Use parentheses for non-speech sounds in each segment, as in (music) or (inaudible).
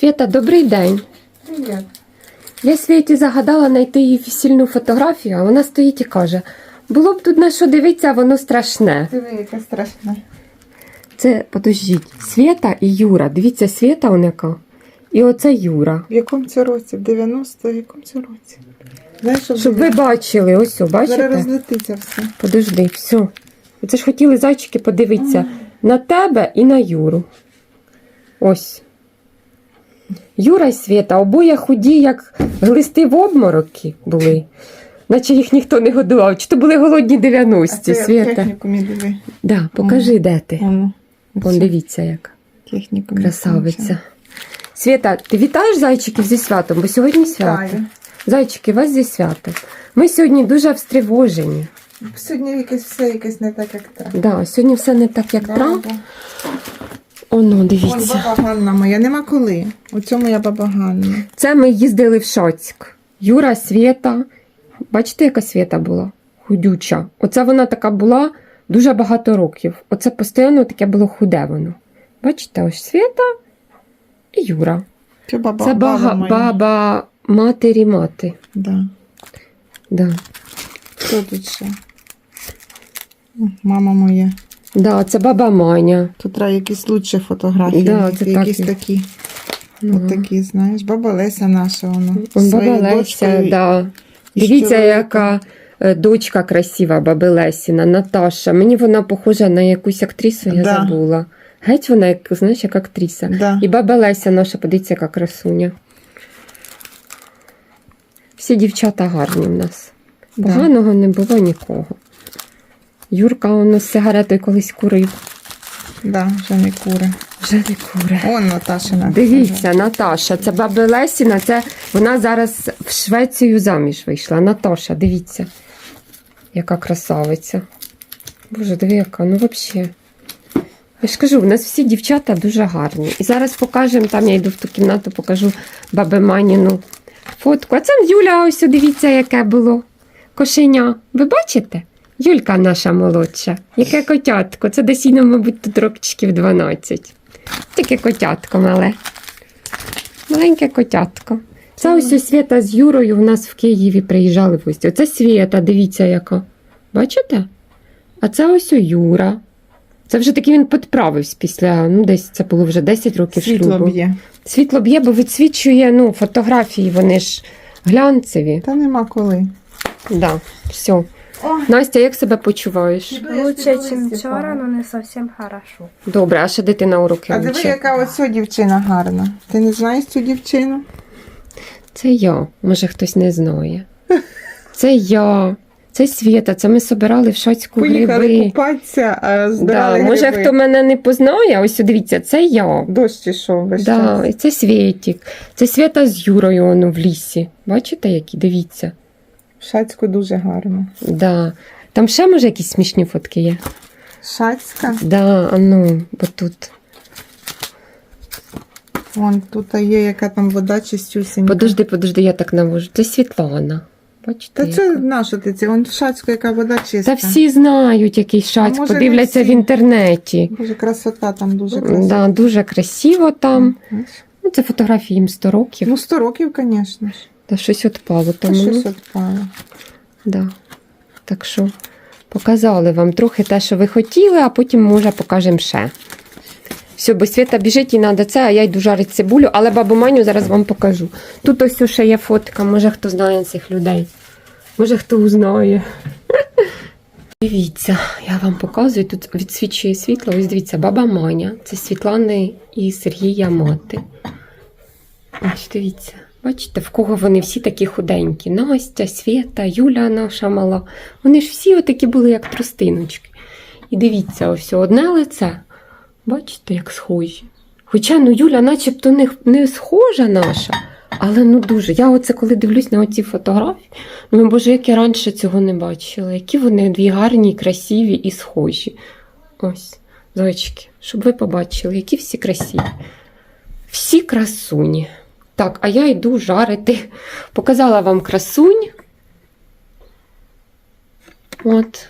Свята, добрий день. Привіт. Я Світі загадала знайти її весільну фотографію, а вона стоїть і каже: було б тут на що дивитися, а воно страшне. Диви, яке страшне. Це, подождіть, Свята і Юра. Дивіться, Свята у яка. І оце Юра. В якому це році? В 90 в якому це році? Знаєш, що Щоб ви бачили, ось, о, Зараз бачите? розлетиться все. Подожди, все. Це ж хотіли зайчики подивитися на тебе і на Юру. Ось. Юра і Свята, обоє худі, як глисти в обмороки були. Наче їх ніхто не годував. Чи то були голодні 90-ті, це в Свята? Да, покажи, де ти. Воно. Вон, дивіться, як Технікумі. красавиця. Свята, ти вітаєш зайчиків зі святом, бо сьогодні свято. Зайчики, вас зі святом. Ми сьогодні дуже встревожені. Сьогодні якесь все якесь не так, як треба. Да, сьогодні все не так, як треба. Да. Оно, Вон дивіться. баба Ганна моя, нема коли. У цьому я баба Ганна. Це ми їздили в Шоцьк. Юра, Свєта. Бачите, яка Свєта була? Худюча. Оце вона така була дуже багато років. Оце постійно таке було худе воно. Бачите, ось Свєта і Юра. Це баба, Це баба бага, моя. баба матері мати. Да. Да. Хто тут ще? О, Мама моя. Да, це баба Маня. Тут треба якісь лучші фотографії. Да, це якісь так. такі. Ну, От такі, знаєш, баба Леся наша вона. Баба Леся, дочкою да. і Дивіться, яка е, дочка красива, баби Лесіна, Наташа. Мені вона похожа на якусь актрису, я Да. забула. Геть вона, як, знаєш, як актриса. Да. І баба Леся наша, подивіться, яка красуня. Всі дівчата гарні в нас. Да. Поганого не було нікого. Юрка воно з сигаретою колись курив. Да, вже не кури. Вже не куре. Он Наташина. Дивіться, Наташа, це баба Лесіна, це вона зараз в Швецію заміж вийшла. Наташа, дивіться, яка красавиця. Боже, диви, яка, ну взагалі. Я ж кажу, в нас всі дівчата дуже гарні. І зараз покажемо, там я йду в ту кімнату, покажу баби Маніну фотку. А це Юля, ось дивіться, яке було. Кошеня. Ви бачите? Юлька наша молодша. Яке котятко. Це десь ну, мабуть, тут років 12. Таке котятко мале. Маленьке котятко. Це ось ось Свята з Юрою в нас в Києві приїжджали в гості. Оце Свята, дивіться яка. Бачите? А це ось о Юра. Це вже таки він підправився після, ну десь це було вже 10 років Світло шлюбу. б'є. Світло б'є, бо відсвічує ну, фотографії, вони ж глянцеві. Та нема коли. Да, все. Настя, як себе почуваєш? Лучше, чем вчора, но не совсем хорошо. Добре, а ще дитина уроки А диви, вчить. яка оця дівчина гарна. Ти не знаєш цю дівчину? Це я, може хтось не знає. Це я, це Свєта, це ми собирали в Шацьку Поїхали гриби. купатися, а Да, збирали може, гриби. хто мене не познає, ось дивіться, це я. Дощ ішов весь Да, час. і це Свєтік. Це Свята з Юрою воно в лісі. Бачите, які? Дивіться. Шацьку дуже гарно. Да. Там ще, може, якісь смішні фотки є? Шацька. Да, а ну, бо тут. Вон тут є, яка там вода чистюсінька. Подожди, подожди, я так навожу. Це Світлана. Бачите? Та це яка? наша ти це? Вон в Шацьку, яка вода чиста. Та всі знають, який шаць, може, не подивляться в всі? інтернеті. Боже, красота там дуже красива. Да, дуже красиво там. Бачиш? Ну, це фотографії їм 100 років. Ну, 100 років, звісно ж. Та щось відпало Та тому. щось відпало. Да. Так що показали вам трохи те, що ви хотіли, а потім, може, покажемо ще. Все, бо Свята біжить і треба це, а я йду жарити цибулю, але бабу Маню зараз вам покажу. Тут ось ще є фотка, може хто знає цих людей. Може хто узнає. (laughs) Дивіться, я вам показую, тут відсвічує світло. Ось дивіться, баба Маня. Це Світлани і Сергія мати. Ось дивіться. Бачите, в кого вони всі такі худенькі. Настя, Свята, Юля наша мала. Вони ж всі отакі були, як тростиночки. І дивіться, ось одне лице. Бачите, як схожі. Хоча ну Юля начебто не, не схожа наша, але ну дуже. Я оце коли дивлюсь на оці фотографії, ну боже, як я раніше цього не бачила. Які вони дві гарні, красиві і схожі. Ось, зайчики, щоб ви побачили, які всі красиві. Всі красуні. Так, а я йду жарити. Показала вам красунь. От.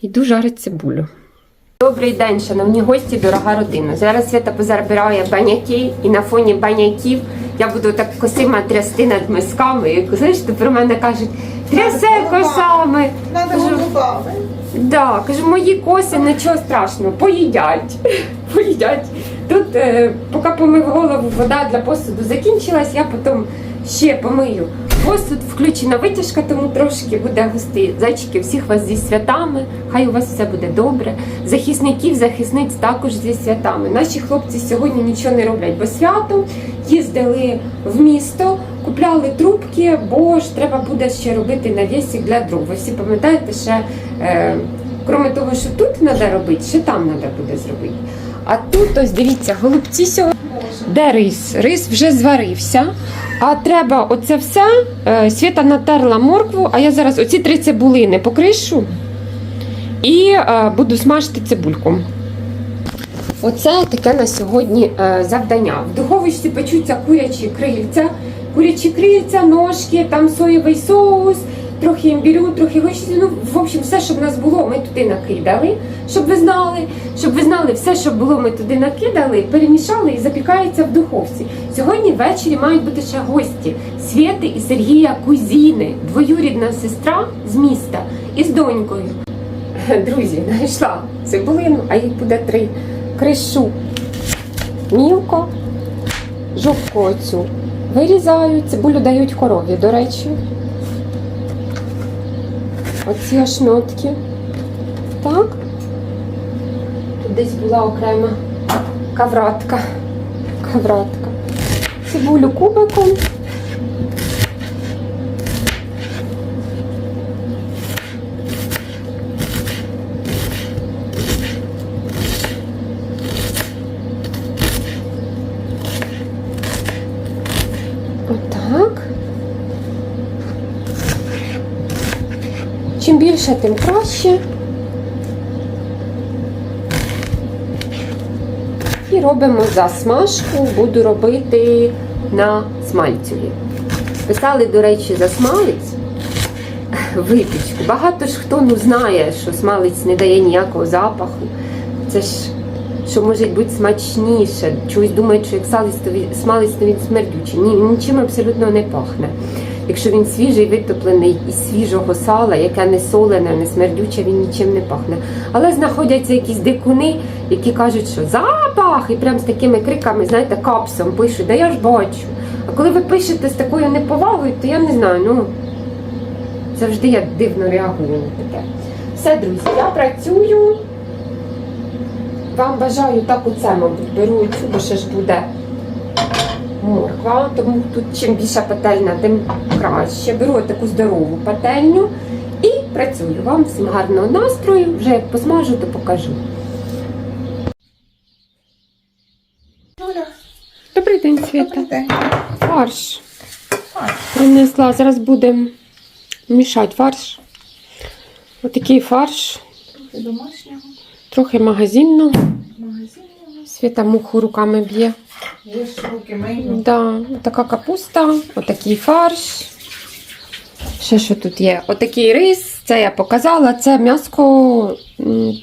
Йду жарити цибулю. Добрий день, шановні гості, дорога родина. Зараз Свята позабирає баняки, і на фоні баняків я буду так косима трясти над мисками. І знаєш, про мене кажуть, трясе косами. Кажу. Да, кажу, мої коси нічого страшного, поїдять. (laughs) поїдять. Е, поки помив голову, вода для посуду закінчилась, я потім ще помию. Посуд включена витяжка, тому трошки буде густий. Зайчики, всіх вас зі святами. Хай у вас все буде добре. Захисників, захисниць також зі святами. Наші хлопці сьогодні нічого не роблять, бо свято їздили в місто, купляли трубки, бо ж треба буде ще робити навісик для дров. Ви всі пам'ятаєте, ще е, крім того, що тут треба робити, ще там треба буде зробити. А тут ось дивіться, голубці сьогодні. Де рис? Рис вже зварився. А треба оце все. Свята натерла моркву, а я зараз оці три цибулини покришу і е, буду смажити цибульку. Оце таке на сьогодні е, завдання. В духовищі печуться курячі крильця, курячі крильця, ножки, там соєвий соус, трохи імбірю, трохи вишні. Ну, в общем, все, що в нас було, ми туди накидали, щоб ви знали. Щоб ви знали, все, що було, ми туди накидали, перемішали і запікається в духовці. Сьогодні ввечері мають бути ще гості Свєти і Сергія Кузіни, двоюрідна сестра з міста із донькою. Друзі, знайшла цибулину, а їх буде три. Кришу мілко, жовтку оцю вирізаю, цибулю дають корові, до речі. Оці ошнотки. Так. Тут десь була окрема кавратка. Кавратка. Цибулю кубиком. Більше, тим краще. І робимо засмажку, буду робити на смальцеві. Писали, до речі, за смалець випічку. Багато ж хто ну, знає, що смалець не дає ніякого запаху. Це ж що може бути смачніше. Чогось думають, що як смалець, то він, смердючий. Ні, нічим абсолютно не пахне. Якщо він свіжий, витоплений із свіжого сала, яке не солене, не смердюче, він нічим не пахне. Але знаходяться якісь дикуни, які кажуть, що запах, і прям з такими криками, знаєте, капсом пишуть, да я ж бачу. А коли ви пишете з такою неповагою, то я не знаю, ну завжди я дивно реагую на таке. Все, друзі, я працюю. Вам бажаю так оце, мабуть, беру цю, бо ще ж буде морква, тому тут чим більша пательня, тим краще. Беру таку здорову пательню і працюю. Вам всім гарного настрою. Вже як посмажу, то покажу. Добрий день, Світа. Фарш. Принесла. Зараз будемо мішати фарш. Отакий фарш, Трохи домашнього, трохи магазинного. магазинного. Світа муху руками б'є. Да, така капуста, отакий фарш. Ще що тут є? Отакий рис, це я показала, це м'яско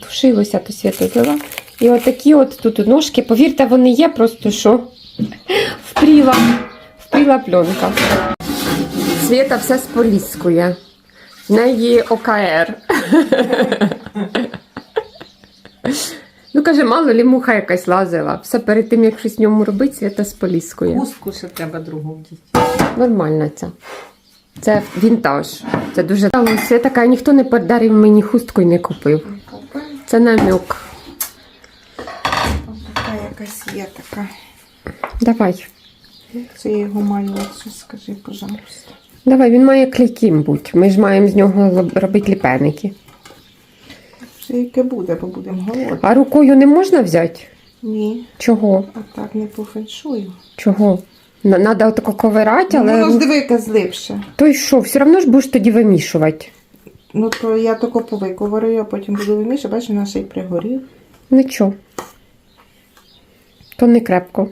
тушилося, то свято взяла. І отакі от тут ножки, повірте, вони є, просто що (laughs) впріла, впріла пленка. Свята все споліскує. В неї ОКР. (laughs) Ну, каже, мало лі муха якась лазила. Все перед тим, як щось в ньому робити, Свята споліскує. Хустку ще треба другу вдіти. Нормальна ця. Це вінтаж. Це дуже Це така, ніхто не подарив мені хустку і не купив. Це намек. Така якась є така. Давай. Це я його маю оцю, скажи, пожалуйста. Давай, він має клейким бути. Ми ж маємо з нього робити ліпеники. Вже яке буде, бо будемо голодні. А рукою не можна взяти? Ні, Чого? а так не пофеншую. Чого? Треба отако ковирати, Ну, воно ж але диви, яке зливше. то й що, все одно ж будеш тоді вимішувати. Ну, то я тако повиковарю, а потім буду вимішати, бачиш, вона ще й пригорів. Нічого. То не крепко.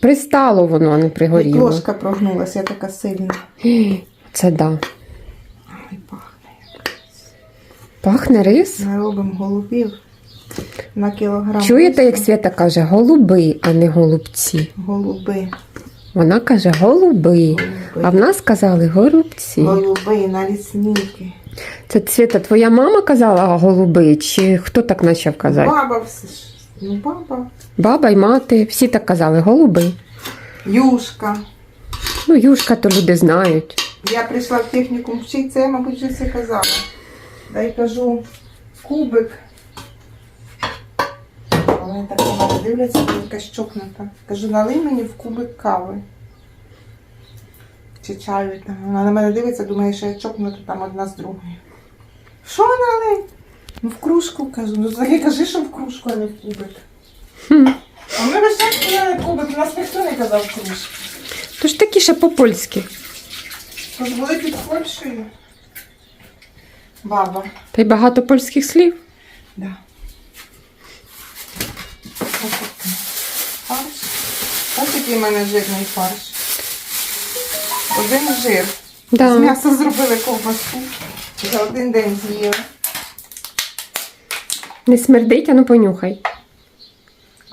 Пристало воно, а не І пригоріло. ложка прогнулася, я така сильна. Це да. Пахне. Рис? Ми робимо голубів на кілограм. Чуєте, як. Свята каже, голуби, а не голубці. Голуби. Вона каже голуби. А в нас казали голубці. Голуби на лісники. Це Свята, твоя мама казала голуби, чи хто так почав казати? Баба все ж. Ну, баба. Баба й мати, всі так казали, голуби. Юшка. Ну, юшка, то люди знають. Я прийшла в технікум вчитися, я, мабуть, вже це казала. Дай кажу, кубик. Вони так на мене дивляться, якась чокнута. Кажу, налий мені в кубик кави. Чи чаю там. Вона на мене дивиться, думає, що я чокнута там одна з другою. Що налий? Ну в кружку кажу. Ну так я кажи, що в кружку, а не в кубик. А ми весь час сказали кубик, нас ніхто не казав кружку. То ж такі ще по-польськи. Тож були під Польщею. Баба. Та й багато польських слів. Да. Ось такий Фарш. Ось який в мене жирний фарш. Один жир. З м'яса зробили ковбасу. За один день з'їли. Не смердить, а ну понюхай.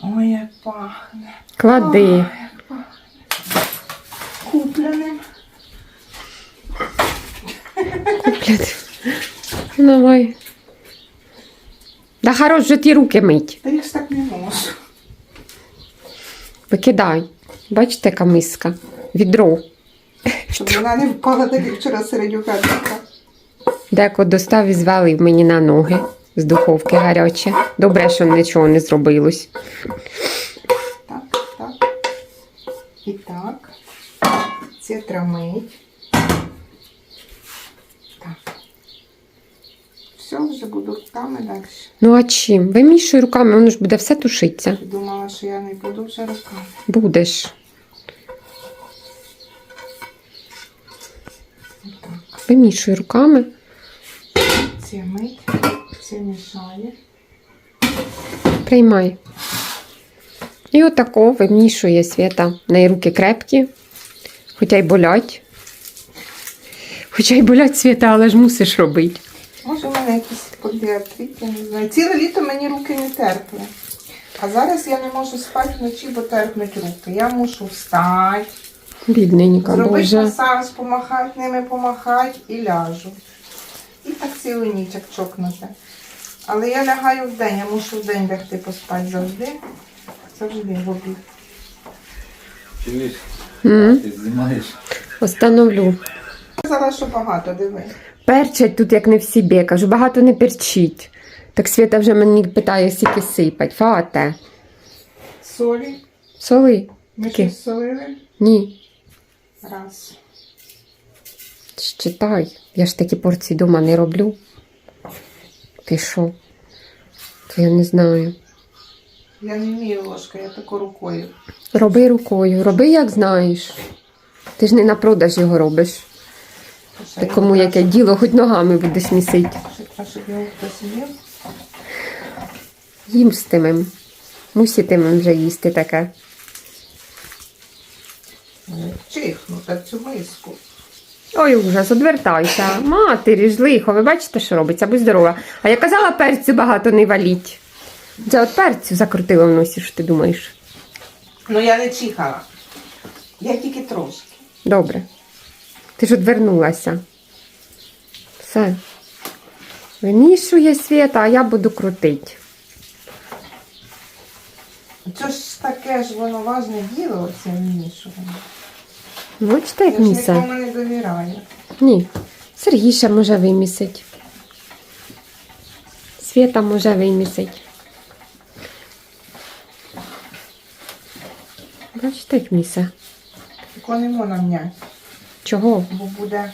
Ой, як пахне. Клади. Ой, як пахне. Купленим. Куплять. Давай. Да хорош вже ті руки мить. Та я ж так не можу. Викидай. Бачите, яка миска. Відро. Щоб вона не впала, так як вчора середюка. Деко достав і звалив мені на ноги з духовки гаряче. Добре, що нічого не зробилось. Так, так. І так. Це трамить. Так. Все, вже буду руками далі. Ну а чим? Вимішуй руками, воно ж буде все тушиться. Думала, що я не буду вже руками. Будеш. Вимішуй руками. Це мить, це мішає. Приймай. І отако вимішує свята. В неї руки крепкі, хоча й болять. Хоча й болять свята, але ж мусиш робити. Може, в мене якийсь подіатрит, я не знаю. Ціле літо мені руки не терпли. А зараз я не можу спати вночі, бо терпнуть руки. Я мушу встати, Бідненька, зробити масаж, помахати ними, помахати і ляжу. І так цілу ніч як чокнути. Але я лягаю в день, я мушу в день лягти поспати завжди. Завжди в обід. Чуєш? Ти знімаєш? Остановлю. Сказала, що багато, диви. Перчать тут, як не в собі. Кажу, багато не перчіть. Так Свята вже мені питає, скільки сипать. Фате. Солі. Соли? Ми щось солили. Ні. Раз. Читай. Я ж такі порції дома не роблю. Ти що? То я не знаю. Я не вмію ложкою, я тако рукою. Роби рукою, роби як знаєш. Ти ж не на продаж його робиш. Та кому яке діло, хоч ногами будеш місити. ще- Щоб його хтось їв. Їмстимем. Муситимем вже їсти таке. Чихну та цю миску. Ой, ужас, одвертайся. Матері ж лихо, ви бачите, що робиться, будь здорова. А я казала, перцю багато не валіть. Це от перцю закрутила в носі, що ти думаєш. Ну я не чихала. Я тільки трошки. Добре. Ти ж одвернулася. Все. Вимішує світа, а я буду крутити. Це ж таке ж воно важне діло, оце вмішування. Бачите, Я як місе? не довіряю. Ні. Сергій ще може вимісить. Світа може вимісить. Бачите, як місе? Тако не можна м'яти, Чого? бо буде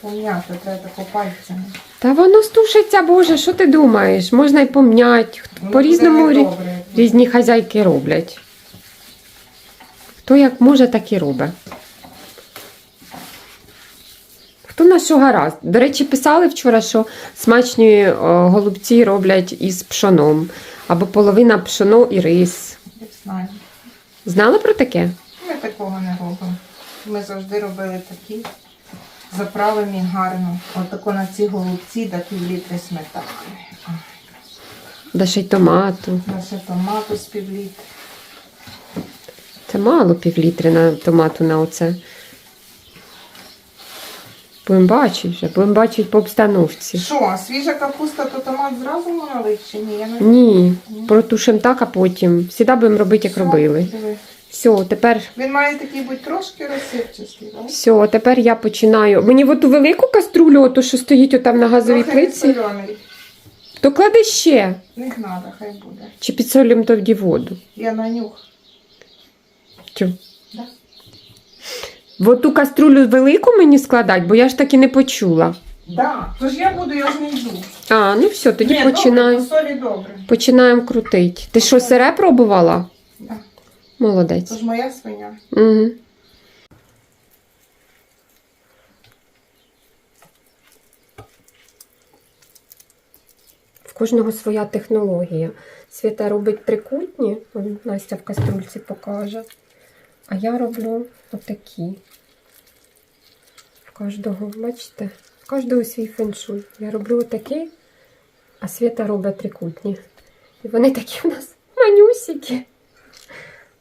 пом'ято, треба тако пальцями. Та воно стушиться, Боже, що ти думаєш? Можна й пом'ять. По-різному рі- різні хазяйки роблять. Хто як може, так і робить. Хто на що гаразд. До речі, писали вчора, що смачні о, голубці роблять із пшоном. Або половина пшоно і рис. Знаю. Знали про таке? Ми такого не робимо. Ми завжди робили такі. Заправимо гарно. Отако на ці голубці да пів літри сметани. Да ще й томату. Наше томату з пів літри. Це мало півлітри на томату на оце. Будемо бачити вже, будемо бачити по обстановці. Що, свіжа капуста, то томат зразу можна лити чи ні? Я не Ні, протушимо так, а потім. Всіда будемо робити, як Все, робили. диви. Все, тепер, Він має такий бути трошки розсипчастий, так? все, тепер я починаю. Мені в ту велику каструлю, ото що стоїть отам на газовій Трохи плитці, відсолений. то клади ще. Не треба, хай буде. Чи підсолюємо тоді воду. Я на нюх. Чу. Да. В оту каструлю велику мені складати, бо я ж таки не почула. Да, тож я буду, я ж не йду. А, ну все, тоді Ні, починаю. Добре, по солі добре. Починаємо крутити. Ти що, сире пробувала? Молодець. Тож моя свиня. Угу. В кожного своя технологія. Свята робить трикутні, Настя в каструльці покаже. А я роблю отакі. В кожного, бачите, в кожного свій феншуй. Я роблю отакі, а Свята робить трикутні. І вони такі у нас манюсики.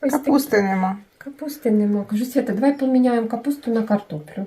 Ось такі. Капусти нема. Капусти нема. Кажу, Свята, давай поміняємо капусту на картоплю.